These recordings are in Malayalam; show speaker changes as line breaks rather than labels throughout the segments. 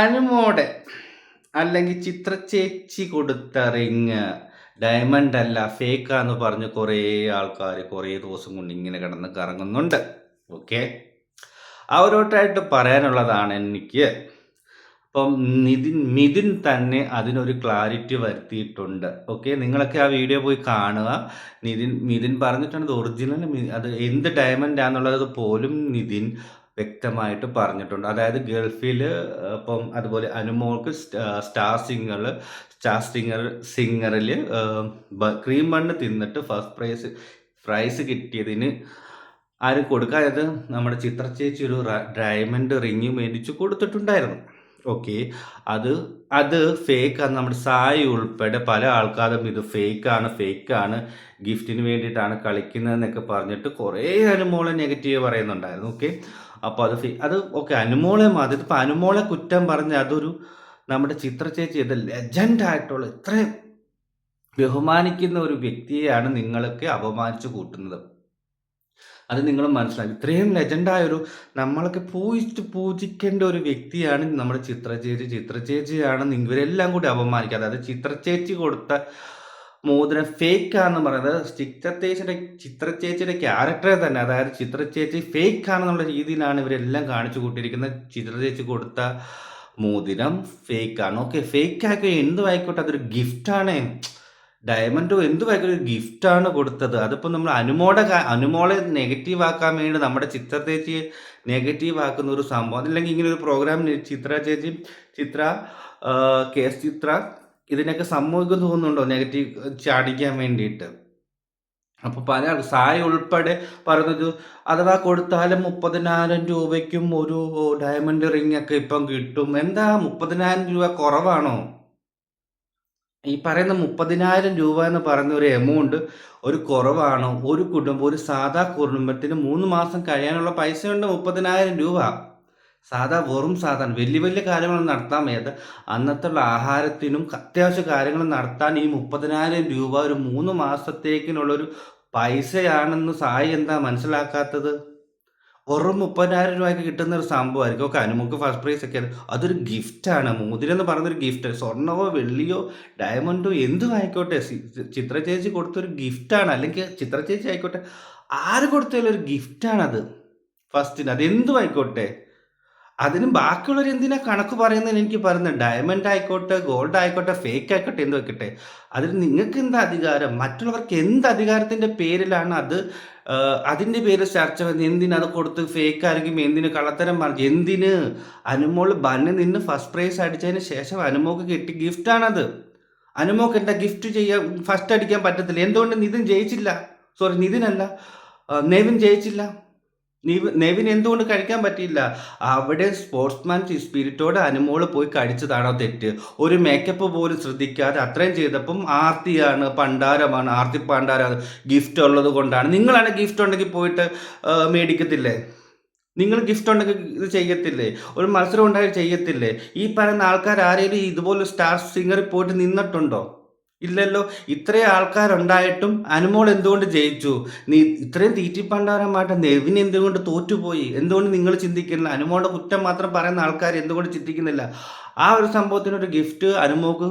അനുമോടെ അല്ലെങ്കിൽ ചിത്രചേച്ചി കൊടുത്ത റിങ് ഡയമണ്ട് അല്ല ഫേക്കാന്ന് പറഞ്ഞ് കുറേ ആൾക്കാർ കുറേ ദിവസം കൊണ്ട് ഇങ്ങനെ കിടന്ന് കറങ്ങുന്നുണ്ട്. ഓക്കെ അവരോട്ടായിട്ട് പറയാനുള്ളതാണ് എനിക്ക്. അപ്പം നിതിൻ മിഥുൻ തന്നെ അതിനൊരു ക്ലാരിറ്റി വരുത്തിയിട്ടുണ്ട്. ഓക്കെ നിങ്ങളൊക്കെ ആ വീഡിയോ പോയി കാണുക. നിതിൻ മിഥുൻ പറഞ്ഞിട്ടുണ്ട് ഒറിജിനൽ അത് എന്ത് ഡയമണ്ട് ആണെന്നുള്ളത് പോലും നിതിൻ വ്യക്തമായിട്ട് പറഞ്ഞിട്ടുണ്ട്. അതായത് ഗൾഫിൽ ഇപ്പം അതുപോലെ അനുമോൾക്ക് സ്റ്റാർ സിംഗർ സ്റ്റാർ സിംഗർ സിംഗറിൽ ക്രീം മണ്ണ് തിന്നിട്ട് ഫസ്റ്റ് പ്രൈസ് പ്രൈസ് കിട്ടിയതിന് ആര് കൊടുക്കുക അതായത് നമ്മുടെ ചിത്ര ചേച്ചി ഒരു ഡയമണ്ട് റിങ് മേടിച്ച് കൊടുത്തിട്ടുണ്ടായിരുന്നു. ഓക്കെ. അത് അത് ഫേക്കാണ് നമ്മുടെ സായി ഉൾപ്പെടെ പല ആൾക്കാരും ഇത് ഫേക്കാണ് ഫേക്കാണ് ഗിഫ്റ്റിന് വേണ്ടിയിട്ടാണ് കളിക്കുന്നതെന്നൊക്കെ പറഞ്ഞിട്ട് കുറേ അനുമോളെ നെഗറ്റീവ് പറയുന്നുണ്ടായിരുന്നു. ഓക്കെ. അപ്പോൾ അത് അത് ഓക്കെ അനുമോളെ മാതിരി. ഇതിപ്പോൾ അനുമോളെ കുറ്റം പറഞ്ഞ അതൊരു നമ്മുടെ ചിത്ര ചേച്ചി ഇത് ലെജൻഡായിട്ടുള്ള ഇത്രയും ബഹുമാനിക്കുന്ന ഒരു വ്യക്തിയെയാണ് നിങ്ങളൊക്കെ അപമാനിച്ചു കൂട്ടുന്നത്. അത് നിങ്ങൾ മനസ്സിലാക്കി ഇത്രയും ലെജൻഡായ ഒരു നമ്മളൊക്കെ പൂജിച്ച് പൂജിക്കേണ്ട ഒരു വ്യക്തിയാണ് നമ്മുടെ ചിത്രചേച്ചി ചിത്രചേച്ചിയാണ് ഇവരെല്ലാം കൂടി അപമാനിക്കുക അതായത് ചിത്രചേച്ചി കൊടുത്ത മോതിരം ഫേക്ക് ആണെന്ന് പറയുന്നത് ചിത്രചേച്ചിയുടെ ചിത്രചേച്ചിയുടെ ക്യാരക്ടറെ തന്നെ. അതായത് ചിത്രചേച്ചി ഫേക്ക് ആണെന്നുള്ള രീതിയിലാണ് ഇവരെല്ലാം കാണിച്ചു കൂട്ടിയിരിക്കുന്നത്. ചിത്രചേച്ചി കൊടുത്ത മോതിരം ഫേക്ക് ആണ് ഓക്കെ ഫേക്ക് ആക്കിയ എന്ത് വായിക്കോട്ടെ അതൊരു ഗിഫ്റ്റാണ് ഡയമണ്ടോ എന്തുമായിക്കോട്ടെ ഒരു ഗിഫ്റ്റാണ് കൊടുത്തത്. അതിപ്പോൾ നമ്മൾ അനുമോടെ അനുമോളെ നെഗറ്റീവ് ആക്കാൻ വേണ്ടി നമ്മുടെ ചിത്ര നെഗറ്റീവ് ആക്കുന്ന ഒരു സംഭവം. അല്ലെങ്കിൽ ഇങ്ങനെ ഒരു പ്രോഗ്രാം ചിത്ര ചേച്ചി ചിത്ര കേസ് ചിത്ര ഇതിനൊക്കെ സംഭവിക്കും തോന്നുന്നുണ്ടോ നെഗറ്റീവ് ചാടിക്കാൻ വേണ്ടിയിട്ട്? അപ്പോൾ പല സായി ഉൾപ്പെടെ പറഞ്ഞത് അഥവാ കൊടുത്താലും മുപ്പതിനായിരം രൂപയ്ക്കും ഒരു ഡയമണ്ട് റിംഗ് ഒക്കെ ഇപ്പം കിട്ടും. എന്താ മുപ്പതിനായിരം രൂപ കുറവാണോ? ഈ പറയുന്ന മുപ്പതിനായിരം രൂപ എന്ന് പറയുന്ന ഒരു എമൗണ്ട് ഒരു കുറവാണോ? ഒരു കുടുംബം ഒരു സാധാ കുടുംബത്തിന് മൂന്ന് മാസം കഴിയാനുള്ള പൈസയുണ്ട് മുപ്പതിനായിരം രൂപ. സാധാ വെറും സാധാരണ വലിയ വലിയ കാര്യങ്ങൾ നടത്താൻ മേത് അന്നത്തെ ആഹാരത്തിനും അത്യാവശ്യ കാര്യങ്ങൾ നടത്താൻ ഈ മുപ്പതിനായിരം രൂപ ഒരു മൂന്ന് മാസത്തേക്കിനുള്ളൊരു പൈസയാണെന്ന് സായി എന്താ മനസ്സിലാക്കാത്തത്? വെറും മുപ്പതിനായിരം രൂപയ്ക്ക് കിട്ടുന്ന ഒരു സംഭവമായിരിക്കും. ഓക്കെ അനുമുക്ക് ഫസ്റ്റ് പ്രൈസ് ഒക്കെ അതൊരു ഗിഫ്റ്റാണ് മോതിരം എന്ന് പറയുന്നൊരു ഗിഫ്റ്റ് സ്വർണമോ വെള്ളിയോ ഡയമണ്ടോ എന്തും ആയിക്കോട്ടെ. ചിത്ര ചേച്ചി കൊടുത്തൊരു ഗിഫ്റ്റാണ് അല്ലെങ്കിൽ ചിത്ര ചേച്ചി ആയിക്കോട്ടെ. ആര് കൊടുത്താലും ഒരു ഗിഫ്റ്റാണത് ഫസ്റ്റിന് അതെന്തും ആയിക്കോട്ടെ. അതിനും ബാക്കിയുള്ളവർ എന്തിനാ കണക്ക് പറയുന്നതിന് എനിക്ക് പറയുന്നത്? ഡയമണ്ട് ആയിക്കോട്ടെ ഗോൾഡ് ആയിക്കോട്ടെ ഫേക്ക് ആയിക്കോട്ടെ എന്ത് വെക്കട്ടെ അതിൽ നിങ്ങൾക്ക് എന്താ അധികാരം? മറ്റുള്ളവർക്ക് എന്ത് അധികാരത്തിന്റെ പേരിലാണ് അത് അതിന്റെ പേര് ചർച്ച വന്ന് എന്തിനത് കൊടുത്ത് ഫേക്ക് ആയിരിക്കും? എന്തിന് കള്ളത്തരം പറഞ്ഞു? എന്തിന്? അനുമോൾ ബന്ന് നിന്ന് ഫസ്റ്റ് പ്രൈസ് അടിച്ചതിന് ശേഷം അനുമോക്ക് കിട്ടി ഗിഫ്റ്റാണത് അനുമോക്ക് എന്താ ഗിഫ്റ്റ് ചെയ്യാൻ ഫസ്റ്റ് അടിക്കാൻ പറ്റത്തില്ല. എന്തുകൊണ്ട് നിതിൻ ജയിച്ചില്ല? സോറി നിതിനല്ല. നെവിൻ ജയിച്ചില്ല. നെവിൻ എന്തുകൊണ്ട് കഴിക്കാൻ പറ്റിയില്ല? അവിടെ സ്പോർട്സ്മാൻ സ്പിരിറ്റോടെ അനുമോൾ പോയി കഴിച്ചതാണോ തെറ്റ്? ഒരു മേക്കപ്പ് പോലും ശ്രദ്ധിക്കാതെ അത്രയും ചെയ്തപ്പം ആർത്തിയാണ് പണ്ടാരമാണ് ആർത്തി പണ്ടാരാണ് ഗിഫ്റ്റ് ഉള്ളത് കൊണ്ടാണ്. നിങ്ങളാണ് ഗിഫ്റ്റ് ഉണ്ടെങ്കിൽ പോയിട്ട് മേടിക്കത്തില്ലേ? നിങ്ങൾ ഗിഫ്റ്റ് ഉണ്ടെങ്കിൽ ഇത് ചെയ്യത്തില്ലേ? ഒരു മത്സരം ഉണ്ടായി ചെയ്യത്തില്ലേ? ഈ പറയുന്ന ആൾക്കാർ ആരെങ്കിലും ഇതുപോലെ സ്റ്റാർ സിംഗറിൽ പോയിട്ട് നിന്നിട്ടുണ്ടോ? ഇല്ലല്ലോ. ഇത്രയും ആൾക്കാരുണ്ടായിട്ടും അനുമോൾ എന്തുകൊണ്ട് ജയിച്ചു? നീ ഇത്രയും തീറ്റിപ്പണ്ടാരമായിട്ട് നെവിൻ എന്തുകൊണ്ട് തോറ്റുപോയി? എന്തുകൊണ്ട് നിങ്ങൾ ചിന്തിക്കുന്നില്ല? അനുമോളുടെ കുറ്റം മാത്രം പറയുന്ന ആൾക്കാർ എന്തുകൊണ്ട് ചിന്തിക്കുന്നില്ല? ആ ഒരു സംഭവത്തിനൊരു ഗിഫ്റ്റ് അനുമോക്ക്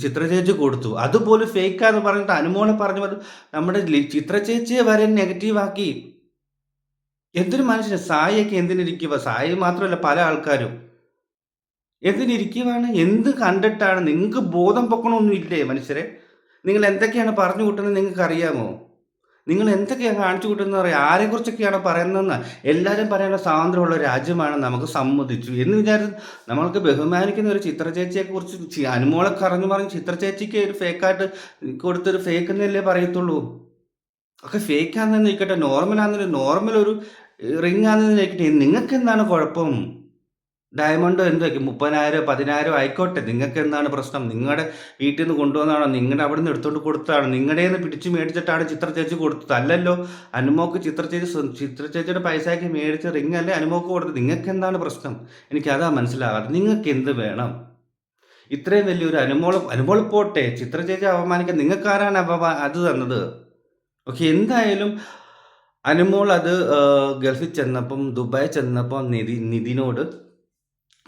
ചിത്രചേച്ചി കൊടുത്തു. അതുപോലെ ഫേക്കാന്ന് പറഞ്ഞിട്ട് അനുമോളെ പറഞ്ഞു നമ്മുടെ ചിത്രചേച്ചിയെ വരെ നെഗറ്റീവാക്കി എന്തൊരു മനുഷ്യന് സായിയൊക്കെ എന്തിനിരിക്കുക സായി മാത്രമല്ല പല ആൾക്കാരും. എന്തിനിരിക്കുവാണ് എന്ത് കണ്ടിട്ടാണ്? നിങ്ങൾക്ക് ബോധം പൊക്കണമൊന്നും ഇല്ലേ മനുഷ്യരെ? നിങ്ങൾ എന്തൊക്കെയാണ് പറഞ്ഞു കൂട്ടുന്നത് നിങ്ങൾക്ക് അറിയാമോ നിങ്ങൾ എന്തൊക്കെയാണ് കാണിച്ചു കൂട്ടുന്നത് പറയാം ആരെക്കുറിച്ചൊക്കെയാണ് പറയുന്നതെന്ന്? എല്ലാവരും പറയാനുള്ള സ്വാതന്ത്ര്യമുള്ള രാജ്യമാണ് നമുക്ക് സമ്മതിച്ചു എന്ന് വിചാരിച്ച് നമ്മൾക്ക് ബഹുമാനിക്കുന്ന ഒരു ചിത്രചേച്ചിയെക്കുറിച്ച് അനുമോളെ കറഞ്ഞു പറഞ്ഞ് ചിത്രചേച്ചിക്ക് ഒരു ഫേക്കായിട്ട് കൊടുത്തൊരു ഫേക്ക് എന്നല്ലേ പറയത്തുള്ളൂ? ഒക്കെ ഫേക്കാണെന്ന് നിൽക്കട്ടെ. നോർമലാണെന്നൊരു നോർമൽ ഒരു റിംഗ് ആണെന്ന് നിൽക്കട്ടെ. നിങ്ങൾക്ക് എന്താണ് കുഴപ്പം? ഡയമണ്ട് എന്തൊക്കെ? മുപ്പതിനായിരം പതിനായിരം ആയിക്കോട്ടെ. നിങ്ങൾക്ക് എന്താണ് പ്രശ്നം? നിങ്ങളുടെ വീട്ടിൽ നിന്ന് കൊണ്ടുവന്നാണോ നിങ്ങളുടെ അവിടെ നിന്ന് എടുത്തുകൊണ്ട് കൊടുത്തതാണോ? നിങ്ങളുടെ നിന്ന് പിടിച്ച് മേടിച്ചിട്ടാണ് ചിത്ര ചേച്ചി കൊടുത്തത്. അല്ലല്ലോ. അനുമോക്ക് ചിത്ര ചേച്ചി ചിത്ര ചേച്ചിയുടെ പൈസയ്ക്ക് മേടിച്ച റിങ് അല്ലേ അനുമോക്ക് കൊടുത്തത്? നിങ്ങൾക്ക് എന്താണ് പ്രശ്നം? എനിക്ക് അതാ മനസ്സിലാകാതെ നിങ്ങൾക്ക് എന്ത് വേണം? ഇത്രയും വലിയൊരു അനുമോൾ അനുമോൾ പോട്ടെ. ചിത്ര ചേച്ചി അപമാനിക്കാൻ നിങ്ങൾക്കാരാണ് അപമാ അത് തന്നത്. ഓക്കെ എന്തായാലും അനുമോൾ അത് ഗൾഫിൽ ചെന്നപ്പം ദുബായ് ചെന്നപ്പം നിധി നിധിനോട്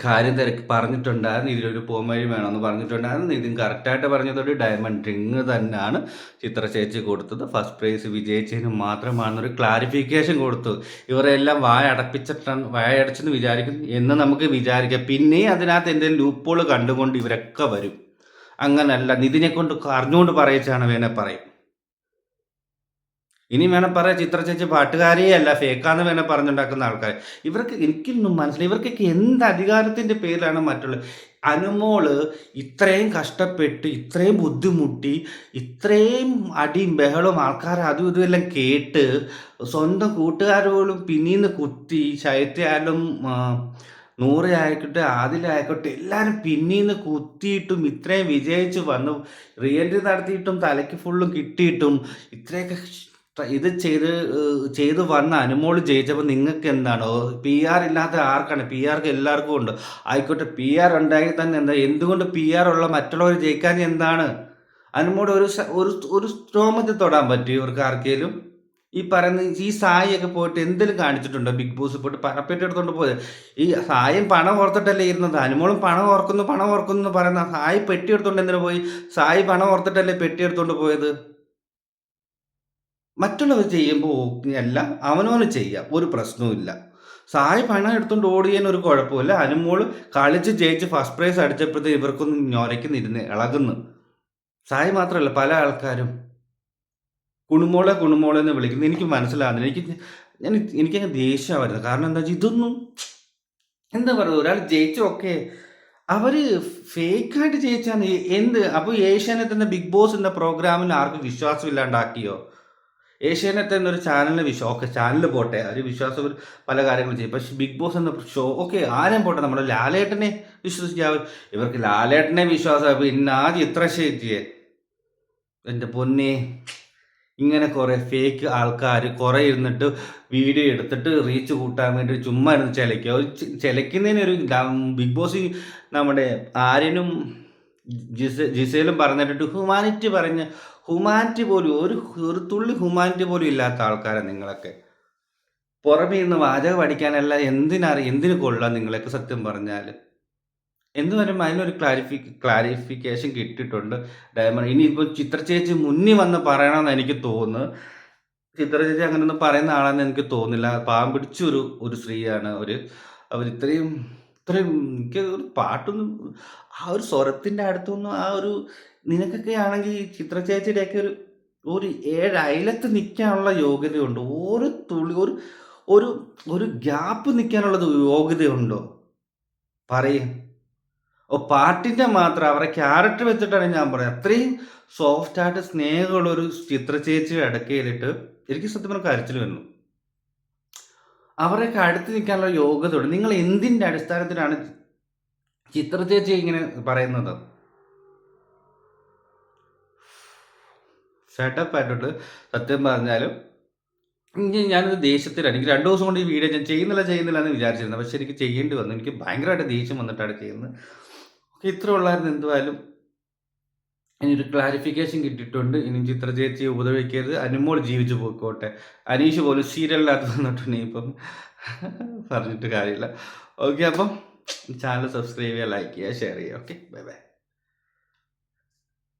കാര്യം തിരക്ക് പറഞ്ഞിട്ടുണ്ടായിരുന്നു ഇതിലൊരു പോംവഴി വേണമെന്ന് പറഞ്ഞിട്ടുണ്ടായിരുന്നു. നിതിൻ കറക്റ്റായിട്ട് പറഞ്ഞതൊരു ഡയമണ്ട് റിങ് തന്നെയാണ് ചിത്ര ചേച്ചി കൊടുത്തത്. ഫസ്റ്റ് പ്രൈസ് വിജയിച്ചതിന് മാത്രമാണെന്നൊരു ക്ലാരിഫിക്കേഷൻ കൊടുത്തു. ഇവരെല്ലാം വായ അടപ്പിച്ചിട്ടാണ് വായ അടച്ചെന്ന് വിചാരിക്കുന്നു. എന്ന് നമുക്ക് വിചാരിക്കാം. പിന്നെയും അതിനകത്ത് എന്തെങ്കിലും ലൂപ്പോൾ കണ്ടുകൊണ്ട് ഇവരൊക്കെ വരും. അങ്ങനല്ല നിതിനെ കൊണ്ട് അറിഞ്ഞുകൊണ്ട് പറയിച്ചാണ് വേണേൽ പറയും. ഇനി വേണം പറയാം ചിത്ര ചേച്ചി പാട്ടുകാരിയേ അല്ല ഫേക്കാന്ന് വേണം പറഞ്ഞുണ്ടാക്കുന്ന ആൾക്കാർ ഇവർക്ക് എനിക്കൊന്നും മനസ്സിലായി ഇവർക്കൊക്കെ എന്ത് അധികാരത്തിന്റെ പേരിലാണ് മറ്റുള്ള അനുമോൾ ഇത്രയും കഷ്ടപ്പെട്ട് ഇത്രയും ബുദ്ധിമുട്ടി ഇത്രയും അടിയും ബഹളവും ആൾക്കാർ അതും ഇതും എല്ലാം കേട്ട് സ്വന്തം കൂട്ടുകാരോടും പിന്നീന്ന് കുത്തി ശൈത്യാലും നൂറ് ആയിക്കോട്ടെ ആദിലായിക്കോട്ടെ എല്ലാവരും പിന്നീന്ന് കുത്തിയിട്ടും ഇത്രയും വിജയിച്ച് വന്നു റിയൻട്രി നടത്തിയിട്ടും തലയ്ക്ക് ഫുള്ളും കിട്ടിയിട്ടും ഇത്രയൊക്കെ ഇത് ചെയ്ത് ചെയ്ത് വന്ന അനുമോൾ ജയിച്ചപ്പോൾ നിങ്ങൾക്ക് എന്താണ് പി ആർ ഇല്ലാത്ത ആർക്കാണ്? പി ആർക്ക് എല്ലാവർക്കും ഉണ്ട്. ആയിക്കോട്ടെ പി ആർ ഉണ്ടായി തന്നെ എന്താ? എന്തുകൊണ്ട് പി ആർ ഉള്ള മറ്റുള്ളവർ ജയിക്കാൻ എന്താണ്? അനുമോട് ഒരു ഒരു ഒരു രോമത്തിൽ തൊടാൻ പറ്റും ഇവർക്ക് ആർക്കേലും? ഈ പറയുന്ന ഈ സായിയൊക്കെ പോയിട്ട് എന്തെങ്കിലും കാണിച്ചിട്ടുണ്ടോ? ബിഗ് ബോസ് പോയിട്ട് പണപ്പെട്ടി എടുത്തോണ്ട് പോയത്? ഈ സായും പണം ഓർത്തിട്ടല്ലേ ഇരുന്നത്? അനുമോളും പണം ഓർക്കുന്നു പണം ഓർക്കുന്നു എന്ന് പറയുന്ന സായി പെട്ടി എടുത്തോണ്ട് എന്തിനു പോയി? സായി പണം ഓർത്തിട്ടല്ലേ പെട്ടി എടുത്തോണ്ട് പോയത്? മറ്റുള്ളവർ ചെയ്യുമ്പോൾ അല്ല അവനവന് ചെയ്യാം ഒരു പ്രശ്നവുമില്ല സായി പണം എടുത്തുകൊണ്ട് ഓടിയാൻ ഒരു കുഴപ്പമില്ല അനുമോൾ കളിച്ച് ജയിച്ച് ഫസ്റ്റ് പ്രൈസ് അടിച്ചപ്പോഴത്തെ ഇവർക്കൊന്നും ഞൊരയ്ക്കുന്നിരുന്ന് ഇളകുന്നു. സായി മാത്രമല്ല പല ആൾക്കാരും കുണുമോളെ കുണുമോളെ എന്ന് വിളിക്കുന്നു. എനിക്ക് മനസ്സിലാകുന്നില്ല എനിക്ക് ഞാൻ എനിക്കങ്ങ് ദേഷ്യം വരുന്നത്. കാരണം എന്താ വെച്ചാൽ ഇതൊന്നും എന്താ പറയുക ഒരാൾ ജയിച്ചൊക്കെ അവർ ഫേക്കായിട്ട് ജയിച്ചാണ്. എന്ത്? അപ്പോൾ ഏഷ്യാനെത്തുന്ന ബിഗ് ബോസ് എന്ന പ്രോഗ്രാമിൽ ആർക്കും വിശ്വാസമില്ലാണ്ടാക്കിയോ? ഏഷ്യാനെറ്റ് എന്നൊരു ചാനലിന് വിശ്വാസം ഓക്കെ ചാനൽ പോട്ടെ. ഒരു വിശ്വാസം പല കാര്യങ്ങളും ചെയ്യും. പക്ഷേ ബിഗ് ബോസ് എന്ന ഷോ ഓക്കെ ആരും പോട്ടെ. നമ്മുടെ ലാലേട്ടനെ വിശ്വസിക്കാവ് ഇവർക്ക് ലാലേട്ടനെ വിശ്വാസം പിന്നെ ആ ചിത്രശേഷിയെ എന്റെ പൊന്നെ. ഇങ്ങനെ കുറേ ഫേക്ക് ആൾക്കാർ കുറേ ഇരുന്നിട്ട് വീഡിയോ എടുത്തിട്ട് റീച്ച് കൂട്ടാൻ വേണ്ടി ചുമ്മാ ഇരുന്ന് ചിലയ്ക്കുക ചിലയ്ക്കുന്നതിനൊരു ബിഗ് ബോസ് നമ്മുടെ ആര്യനും ജിസയിലും പറഞ്ഞിട്ട് ഹ്യൂമാനിറ്റി പറഞ്ഞ് ഹ്യൂമാനിറ്റി പോലും ഒരു ഒരു തുള്ളി ഹ്യൂമാനിറ്റി പോലും ഇല്ലാത്ത ആൾക്കാരാണ് നിങ്ങളൊക്കെ. പുറമേ നിന്ന് വാചകം പഠിക്കാനല്ല എന്തിനറി എന്തിനു കൊള്ളാം നിങ്ങളൊക്കെ സത്യം പറഞ്ഞാൽ എന്ന് പറയുമ്പോൾ അതിനൊരു ക്ലാരിഫി ക്ലാരിഫിക്കേഷൻ കിട്ടിയിട്ടുണ്ട്. ഡയമണ്ട് ഇനിയിപ്പോൾ ചിത്രചേച്ചി മുന്നിൽ വന്ന് പറയണമെന്ന് എനിക്ക് തോന്നുന്നു ചിത്രചേച്ചി അങ്ങനെ ഒന്നും പറയുന്ന ആളാണെന്ന് എനിക്ക് തോന്നുന്നില്ല. പാവം പിടിച്ചൊരു ഒരു സ്ത്രീയാണ് ഒരു അവർ ഇത്രയും ഇത്രയും എനിക്ക് ഒരു പാട്ടൊന്നും ആ ഒരു സ്വരത്തിന്റെ അടുത്തൊന്നും ആ ഒരു നിനക്കൊക്കെ ആണെങ്കിൽ ചിത്ര ചേച്ചിയുടെയൊക്കെ ഒരു ഒരു ഏഴ് നിൽക്കാനുള്ള യോഗ്യതയുണ്ട്? ഒരു തുള്ളി ഒരു ഒരു ഒരു ഗ്യാപ്പ് നിൽക്കാനുള്ള യോഗ്യതയുണ്ടോ? പറയും. ഓ പാട്ടിന്റെ മാത്രം അവരെ ക്യാരക്ടർ വെച്ചിട്ടാണ് ഞാൻ പറയുന്നത്. അത്രയും സോഫ്റ്റായിട്ട് സ്നേഹമുള്ള ഒരു ചിത്ര ചേച്ചിയുടെ അടുക്കയിലിട്ട് എനിക്ക് സത്യം പറഞ്ഞാൽ കരച്ചിൽ വന്നു അവരൊക്കെ അടുത്ത് നിൽക്കാനുള്ള യോഗ്യത ഉണ്ട് നിങ്ങൾ എന്തിന്റെ അടിസ്ഥാനത്തിലാണ് ചിത്ര ചേച്ചി ഇങ്ങനെ പറയുന്നത്? സെറ്റപ്പ് ആയിട്ടുണ്ട്. സത്യം പറഞ്ഞാലും ഇനി ഞാനിത് ദേഷ്യത്തിലാണ്. എനിക്ക് രണ്ട് ദിവസം കൊണ്ട് ഈ വീഡിയോ ഞാൻ ചെയ്യുന്നില്ല ചെയ്യുന്നില്ല എന്ന് വിചാരിച്ചിരുന്നു. പക്ഷെ എനിക്ക് ചെയ്യേണ്ടി വന്നു. എനിക്ക് ഭയങ്കരമായിട്ട് ദേഷ്യം വന്നിട്ടാണ് ചെയ്യുന്നത്. ഇത്ര ഉള്ളായിരുന്നു. എന്തുവായാലും ഇനി ഒരു ക്ലാരിഫിക്കേഷൻ കിട്ടിയിട്ടുണ്ട്. ഇനി ചിത്ര ചേച്ചി ഉപദ്രവിക്കരുത്. അനുമോൾ ജീവിച്ചു പോയിക്കോട്ടെ. അനീഷ് പോലും സീരിയലിനകത്ത് വന്നിട്ടുണ്ട്. ഇപ്പം പറഞ്ഞിട്ട് കാര്യമില്ല. ഓക്കെ അപ്പം ചാനൽ സബ്സ്ക്രൈബ് ചെയ്യുക ലൈക്ക് ചെയ്യുക ഷെയർ ചെയ്യുക. Okay bye bye